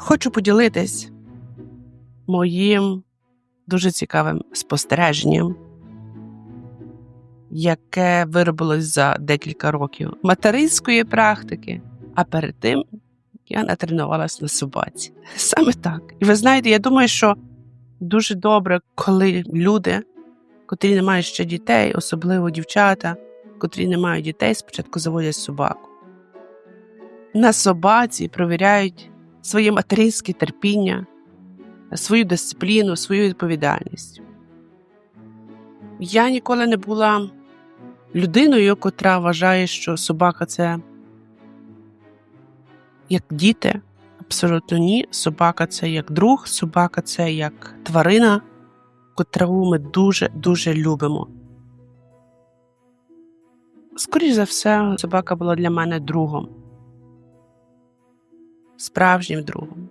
Хочу поділитись моїм дуже цікавим спостереженням, яке виробилось за декілька років материнської практики, а перед тим я натренувалась на собаці. Саме так. І ви знаєте, я думаю, що дуже добре, коли люди, котрі не мають ще дітей, особливо дівчата, котрі не мають дітей, спочатку заводять собаку. На собаці провіряють своє материнське терпіння, свою дисципліну, свою відповідальність. Я ніколи не була людиною, котра вважає, що собака це як діти. Абсолютно ні. Собака це як друг, собака це як тварина, котру ми дуже-дуже любимо. Скоріше за все, собака була для мене другом, справжнім другом.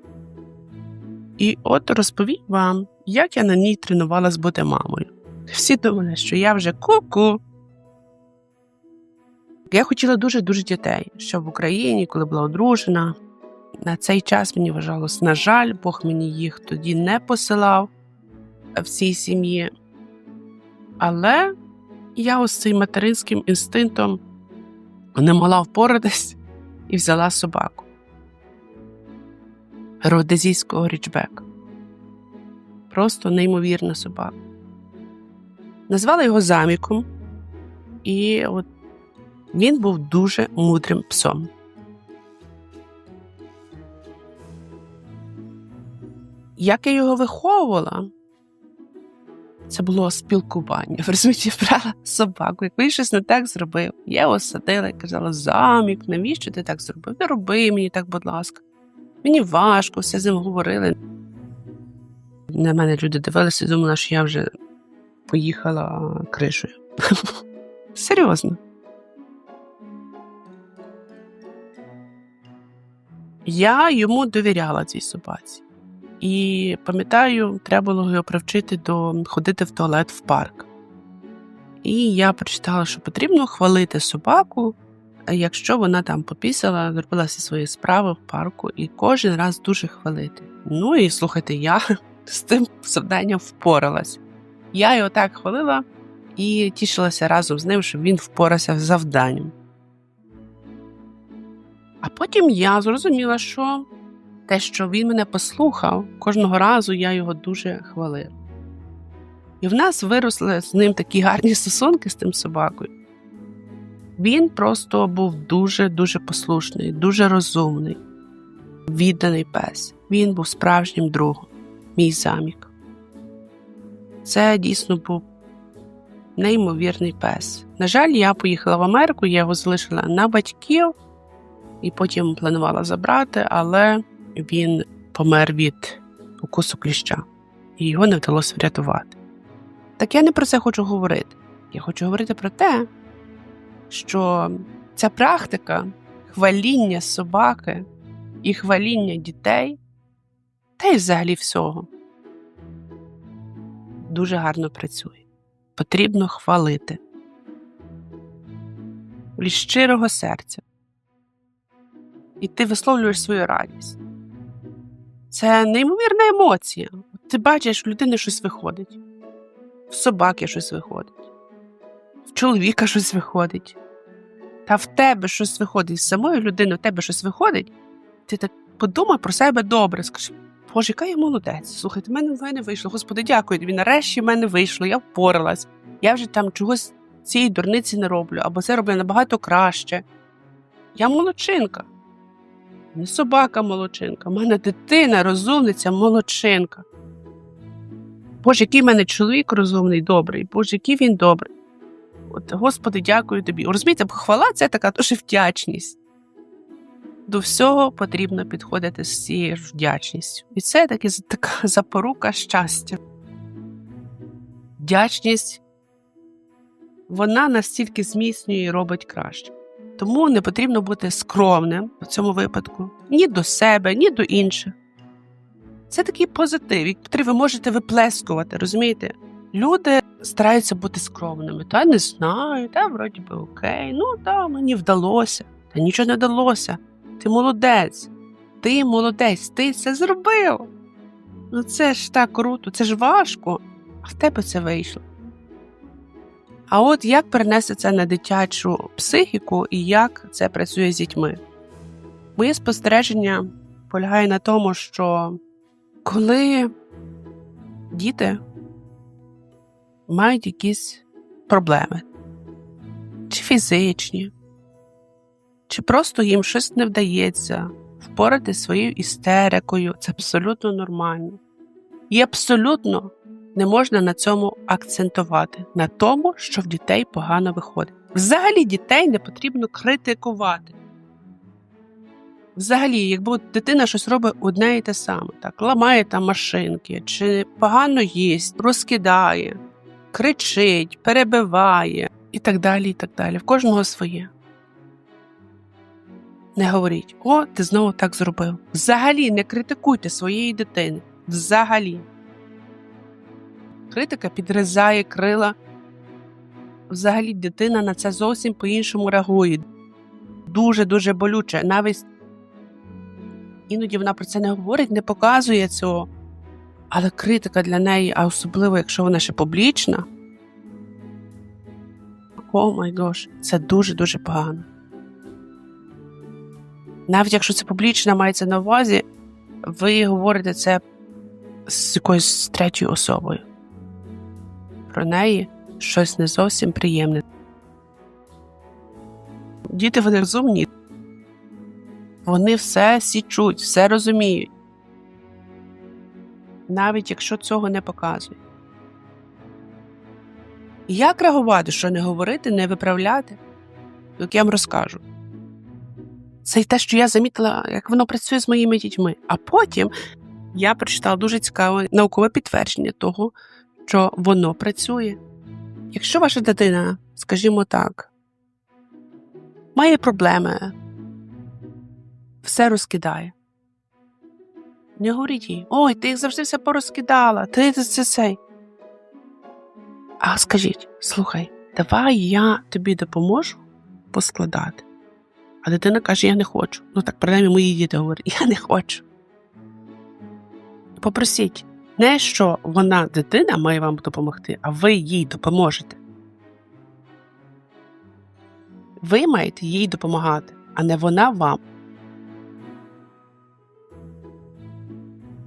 І от розповім вам, як я на ній тренувалась бути мамою. Всі думали, що я вже ку-ку. Я хотіла дуже-дуже дітей, що в Україні, коли була одружена, на цей час мені вважалось, на жаль, Бог мені їх тоді не посилав в цій сім'ї. Але я ось цим материнським інстинктом не могла впоратись і взяла собаку родезійського річбека. Просто неймовірна собака. Назвала його заміком, і от він був дуже мудрим псом. Як я його виховувала, це було спілкування. Ви розумієте, брала собаку, як він щось не так зробив. Я його садила і казала: замік, навіщо ти так зробив? Не роби мені так, будь ласка. Мені важко, все з ним говорили. На мене люди дивилися і думали, що я вже поїхала кришою. Серйозно. Я йому довіряла цій собаці. І пам'ятаю, треба було його привчити до ходити в туалет в парк. І я прочитала, що потрібно хвалити собаку, якщо вона там попісала, зробила всі свої справи в парку, і кожен раз дуже хвалити. Ну і слухайте, я з тим завданням впоралась. Я його так хвалила і тішилася разом з ним, щоб він впорався з завданням. А потім я зрозуміла, що те, що він мене послухав, кожного разу я його дуже хвалив. І в нас виросли з ним такі гарні стосунки з тим собакою. Він просто був дуже-дуже послушний, дуже розумний, відданий пес. Він був справжнім другом, мій замік. Це дійсно був неймовірний пес. На жаль, я поїхала в Америку, я його залишила на батьків і потім планувала забрати, але він помер від укусу кліща, і його не вдалося врятувати. Так я не про це хочу говорити. Я хочу говорити про те, що ця практика хваління собаки і хваління дітей, та й взагалі всього, дуже гарно працює. Потрібно хвалити від щирого серця. І ти висловлюєш свою радість. Це неймовірна емоція. Ти бачиш, в людини щось виходить, в собаки щось виходить, в чоловіка щось виходить, та в тебе щось виходить, з самої людини в тебе щось виходить, ти так подумай про себе добре. Скажи, Боже, яка я молодець. Слухайте, в мене в мене вийшло. Господи, дякую тобі. Нарешті в мене вийшло, я впоралась. Я вже там чогось цієї дурниці не роблю, або це роблю набагато краще. Я молодчинка. Не собака молодчинка, в мене дитина, розумниця, молодчинка. Боже, який в мене чоловік розумний, добрий, Боже, який він добрий. От, Господи, дякую тобі. Розумієте, хвала це така дуже вдячність. До всього потрібно підходити з цією вдячністю. І це таки така запорука щастя. Вдячність вона настільки зміцнює і робить краще. Тому не потрібно бути скромним в цьому випадку ні до себе, ні до інших. Це такий позитив, який ви можете виплескувати, розумієте? Люди стараються бути скромними. Та не знаю, та вроді би окей, ну та мені вдалося, та нічого не вдалося. Ти молодець, ти молодець, ти це зробив. Ну це ж так круто, це ж важко, а в тебе це вийшло. А от як перенести це на дитячу психіку і як це працює з дітьми? Моє спостереження полягає на тому, що коли діти мають якісь проблеми, чи фізичні, чи просто їм щось не вдається впорати своєю істерикою, це абсолютно нормально. І абсолютно не можна на цьому акцентувати, на тому, що в дітей погано виходить. Взагалі дітей не потрібно критикувати. Взагалі, якби дитина щось робить одне і те саме, так, ламає там машинки, чи погано їсть, розкидає, кричить, перебиває і так далі. і так далі. В кожного своє. Не говоріть, о, ти знову так зробив. Взагалі не критикуйте своєї дитини. Взагалі. Критика підрізає крила. Взагалі дитина на це зовсім по-іншому реагує. Дуже-дуже болюче. Навіть іноді вона про це не говорить, не показує цього. Але критика для неї, а особливо, якщо вона ще публічна, о май гош, це дуже-дуже погано. Навіть якщо це публічна мається на увазі, ви говорите це з якоюсь третьою особою. Про неї щось не зовсім приємне. Діти вони розумні, вони все січуть, все розуміють, навіть якщо цього не показують. Як реагувати, що не говорити, не виправляти? Як я вам розкажу. Це й те, що я замітила, як воно працює з моїми дітьми. А потім я прочитала дуже цікаве наукове підтвердження того, що воно працює. Якщо ваша дитина, скажімо так, має проблеми, все розкидає. Не говоріть їй, ой, ти їх завжди все порозкидала, ти це цей. А скажіть, слухай, давай я тобі допоможу поскладати. А дитина каже, я не хочу. Ну так, принаймні мої діти говорять, я не хочу. Попросіть, не що вона, дитина, має вам допомогти, а ви їй допоможете. Ви маєте їй допомагати, а не вона вам.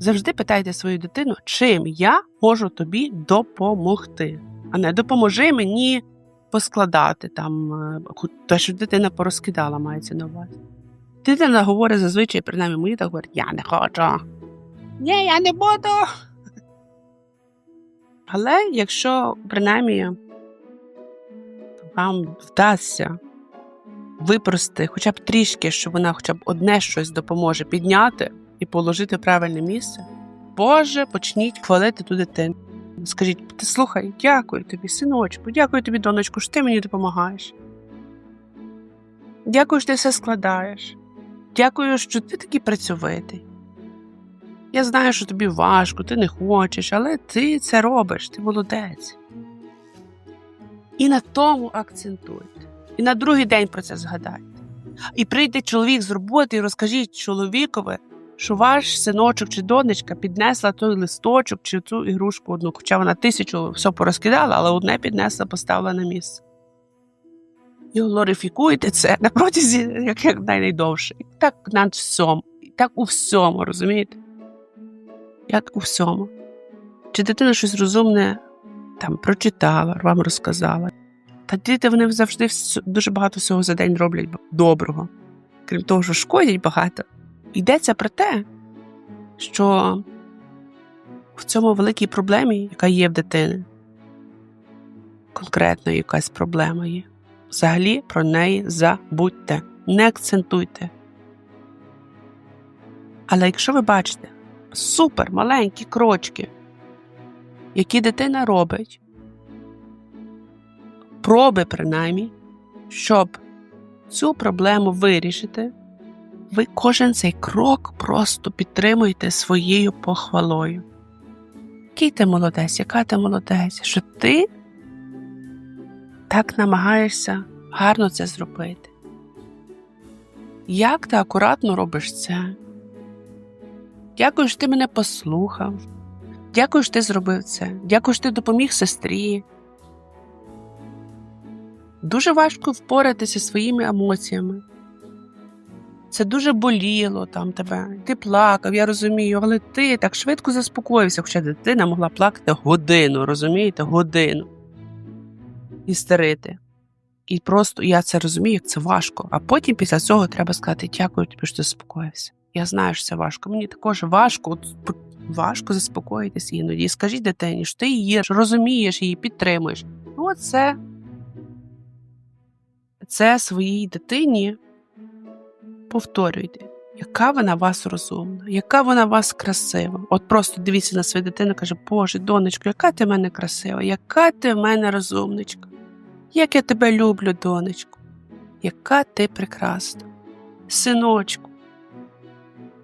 Завжди питайте свою дитину, чим я можу тобі допомогти, а не допоможи мені поскладати там, е, те, що дитина порозкидала, мається на увазі. Дитина говорить зазвичай, принаймні мені так говорить, я не хочу. Ні, я не буду. Але якщо принаймні вам вдасться випрости хоча б трішки, що вона хоча б одне щось допоможе підняти і положити правильне місце, Боже, почніть хвалити ту дитину. Скажіть, ти слухай, дякую тобі, синочку, дякую тобі, донечку, що ти мені допомагаєш. Дякую, що ти все складаєш. Дякую, що ти такий працьовитий. Я знаю, що тобі важко, ти не хочеш, але ти це робиш, ти молодець. І на тому акцентуйте. І на другий день про це згадайте. І прийде чоловік з роботи і розкажіть чоловікові, що ваш синочок чи донечка піднесла той листочок чи цю ігрушку одну, хоча вона тисячу все порозкидала, але одне піднесла, поставила на місце. І глорифікуйте це на протязі як, як найдовше. І так на всьому, і так у всьому, розумієте? Як у всьому. Чи дитина щось розумне там прочитала, вам розказала. Та діти вони завжди дуже багато всього за день роблять доброго. Крім того, що шкодять багато. Йдеться про те, що в цьому великій проблемі, яка є в дитини, конкретно якась проблема є. Взагалі про неї забудьте, не акцентуйте. Але якщо ви бачите супер маленькі крочки, які дитина робить, проби принаймні, щоб цю проблему вирішити, ви кожен цей крок просто підтримуєте своєю похвалою. Який ти молодець, яка ти молодець, що ти так намагаєшся гарно це зробити. Як ти акуратно робиш це? Дякую, що ти мене послухав. Дякую, що ти зробив це. Дякую, що ти допоміг сестрі. Дуже важко впоратися своїми емоціями. Це дуже боліло там тебе. Ти плакав, я розумію, але ти так швидко заспокоївся, хоча дитина могла плакати годину, розумієте, годину. І старити. І просто я це розумію, як це важко. А потім після цього треба сказати дякую тобі, що заспокоївся. Я знаю, що це важко. Мені також важко, от, важко заспокоїтися іноді. І скажіть дитині, що ти її розумієш, її підтримуєш. Ну, оце це своїй дитині повторюйте, яка вона вас розумна, яка вона вас красива. От просто дивіться на свою дитину, каже, Боже, донечко, яка ти в мене красива, яка ти в мене розумничка, як я тебе люблю, донечко, яка ти прекрасна, синочку.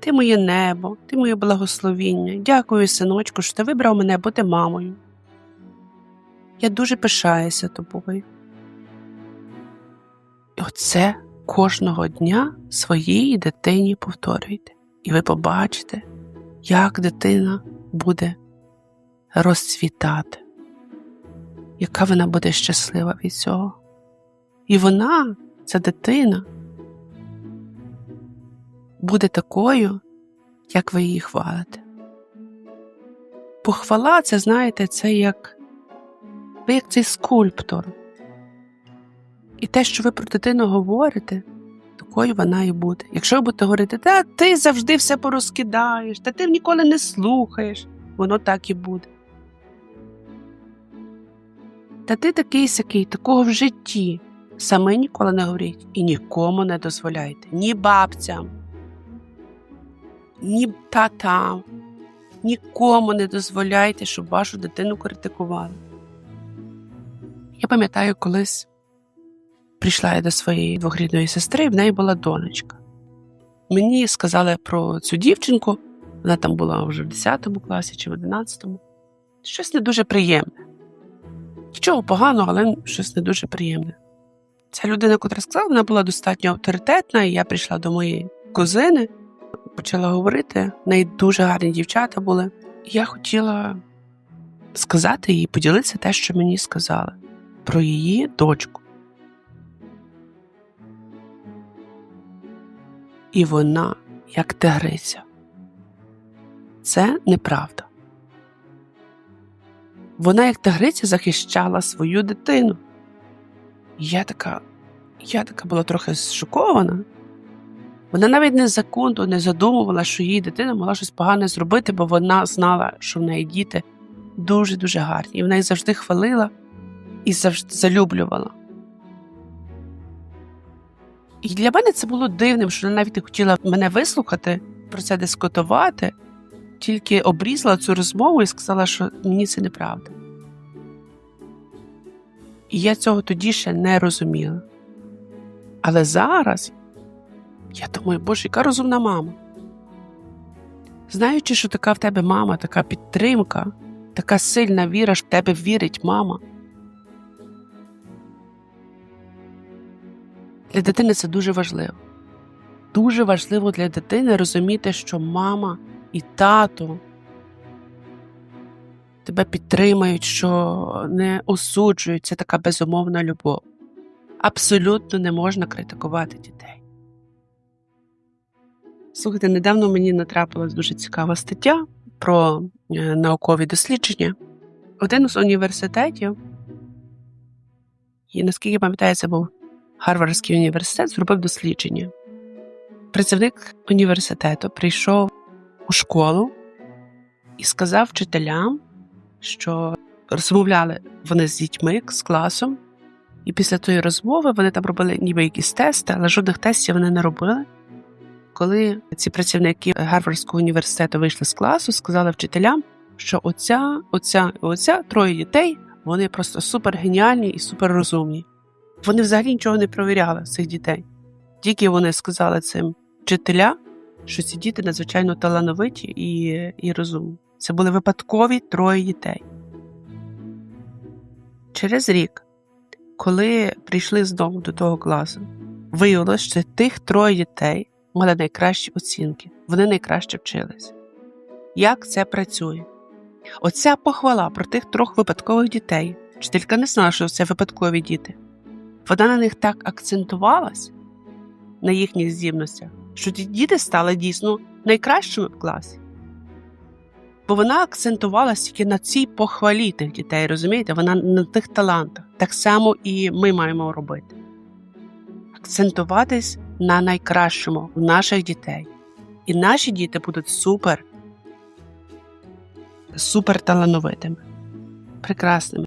Ти моє небо, ти моє благословіння. Дякую, синочку, що ти вибрав мене бути мамою. Я дуже пишаюся тобою. І оце кожного дня своїй дитині повторюйте. І ви побачите, як дитина буде розцвітати, яка вона буде щаслива від цього. І вона, ця дитина, буде такою, як ви її хвалите. Похвала, це, знаєте, це як ви як цей скульптор. І те, що ви про дитину говорите, такою вона і буде. Якщо ви будете говорити, та ти завжди все порозкидаєш, та ти ніколи не слухаєш, воно так і буде. Та ти такий сякий, такого в житті. Саме ніколи не говоріть і нікому не дозволяйте, ні бабцям, ні татам, нікому не дозволяйте, щоб вашу дитину критикували. Я пам'ятаю колись прийшла я до своєї двохрідної сестри, в неї була донечка. Мені сказали про цю дівчинку, вона там була вже в 10 класі чи в 11, щось не дуже приємне. Нічого поганого, але щось не дуже приємне. Ця людина, котра сказала, вона була достатньо авторитетна, і я прийшла до моєї кузини, почала говорити. В неї дуже гарні дівчата були. І я хотіла сказати їй, поділитися те, що мені сказали, про її дочку. І вона, як тигриця. Це неправда. Вона, як тигриця, захищала свою дитину. Я така, я така була трохи шокована. Вона навіть не секунду не задумувала, що її дитина могла щось погане зробити, бо вона знала, що в неї діти дуже-дуже гарні. І вона їх завжди хвалила і завжди залюблювала. І для мене це було дивним, що вона навіть не хотіла мене вислухати, про це дискутувати, тільки обрізала цю розмову і сказала, що мені це неправда. І я цього тоді ще не розуміла. Але зараз я думаю, боже, яка розумна мама. Знаючи, що така в тебе мама, така підтримка, така сильна віра, що в тебе вірить мама. Для дитини це дуже важливо. Дуже важливо для дитини розуміти, що мама і тато тебе підтримують, що не осуджують. Це така безумовна любов. Абсолютно не можна критикувати дітей. Слухайте, недавно мені натрапилась дуже цікава стаття про е, наукові дослідження. Один з університетів, і наскільки пам'ятаю, це був Гарвардський університет зробив дослідження. Працівник університету прийшов у школу і сказав вчителям, що розмовляли вони з дітьми з класом, і після тої розмови вони там робили ніби якісь тести, але жодних тестів вони не робили. Коли ці працівники Гарвардського університету вийшли з класу, сказали вчителям, що оця, оця оця троє дітей вони просто супергеніальні і суперрозумні. Вони взагалі нічого не провіряли цих дітей. Тільки вони сказали цим вчителям, що ці діти надзвичайно талановиті і, і розумні. Це були випадкові троє дітей. Через рік, коли прийшли знову до того класу, виявилося, що тих троє дітей мали найкращі оцінки, вони найкраще вчились. як це працює. Оця похвала про тих трьох випадкових дітей. Вчителька не знала, що це випадкові діти. Вона на них так акцентувалась на їхніх здібностях, що ті діти стали дійсно найкращими в класі. Бо вона акцентувалась тільки на цій похвалі тих дітей, розумієте? Вона на тих талантах. Так само і ми маємо робити. Акцентуватись на найкращому в наших дітей. І наші діти будуть супер, супер талановитими, прекрасними.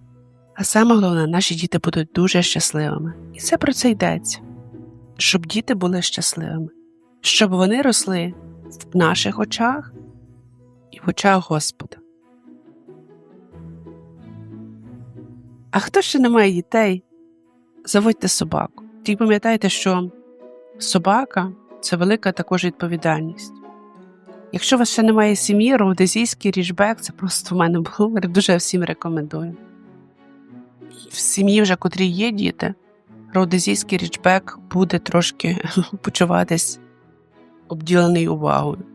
А саме головне, наші діти будуть дуже щасливими. І це про це йдеться. Щоб діти були щасливими, щоб вони росли в наших очах і в очах Господа. А хто ще не має дітей, заводьте собаку. Тільки пам'ятайте, що собака це велика також відповідальність. Якщо у вас ще немає сім'ї, роудезійський річбек це просто в мене було, дуже всім рекомендую. В сім'ї, вже котрі є діти, роудезійський річбек буде трошки почуватись обділений увагою.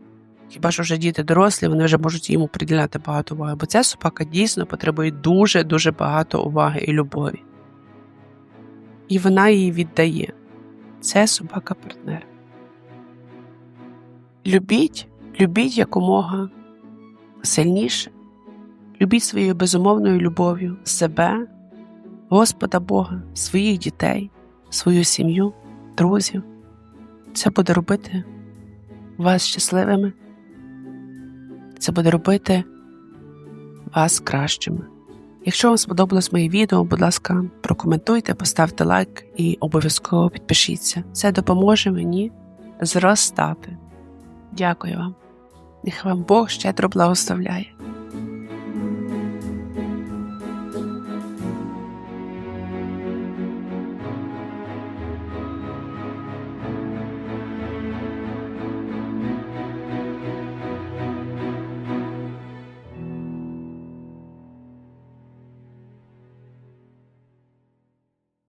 Хіба що вже діти дорослі, вони вже можуть йому приділяти багато уваги, бо ця собака дійсно потребує дуже-дуже багато уваги і любові. І вона її віддає. Це собака-партнер. Любіть, любіть якомога сильніше, любіть своєю безумовною любов'ю себе, Господа Бога, своїх дітей, свою сім'ю, друзів. Це буде робити вас щасливими. Це буде робити вас кращими. Якщо вам сподобалось моє відео, будь ласка, прокоментуйте, поставте лайк і обов'язково підпишіться. Це допоможе мені зростати. Дякую вам. Нехай вам Бог щедро благословляє.